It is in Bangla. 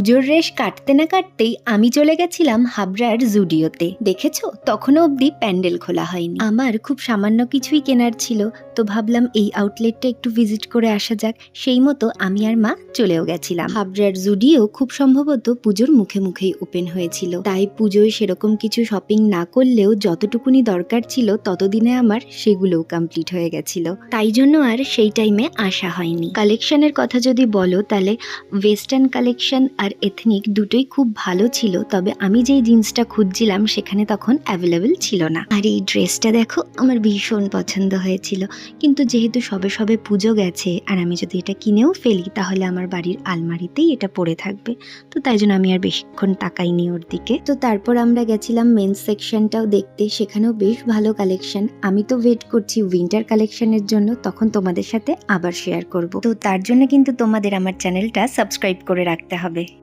পুজোর রেশ কাটতে না কাটতেই আমি চলে গেছিলাম হাবড়ার জুডিওতে। দেখেছ? তখনও অবধি প্যান্ডেল খোলা হয়নি। আমার খুব সামান্য কিছুই কেনার ছিল। তো ভাবলাম এই আউটলেটটা একটু ভিজিট করে আসা যাক। সেই মতো আমি আর মা চলেও গেছিলাম। হাবড়ার জুডিও খুব সম্ভবত পুজোর মুখে মুখেই ওপেন হয়েছিল। তাই পুজোয় সেরকম কিছু শপিং না করলেও যতটুকুনি দরকার ছিল ততদিনে আমার সেগুলোও কমপ্লিট হয়ে গেছিল। তাই জন্য আর সেই টাইমে আসা হয়নি। কালেকশনের কথা যদি বলো তাহলে ওয়েস্টার্ন কালেকশন আর এথনিক দুটোই খুব ভালো ছিল, তবে আমি যেই জিন্সটা খুঁজছিলাম সেখানে তখন অ্যাভেলেবেল ছিল না। আর এই ড্রেসটা দেখো, আমার ভীষণ পছন্দ হয়েছিল। কিন্তু যেহেতু সবে সবে পুজো গেছে আর আমি যদি এটা কিনেও ফেলি, তাহলে আমার বাড়ির আলমারিতেই এটা পড়ে থাকবে। তো তাই জন্য আমি আর বেশিক্ষণ তাকাইনি ওর দিকে। তো তারপর আমরা গেছিলাম মেন সেকশনটাও দেখতে, সেখানেও বেশ ভালো কালেকশন আমি তো ওয়েট করছি উইন্টার কালেকশনের জন্য, তখন তোমাদের সাথে আবার শেয়ার করব। তো তার জন্য কিন্তু তোমাদের আমার চ্যানেলটা সাবস্ক্রাইব করে রাখতে হবে।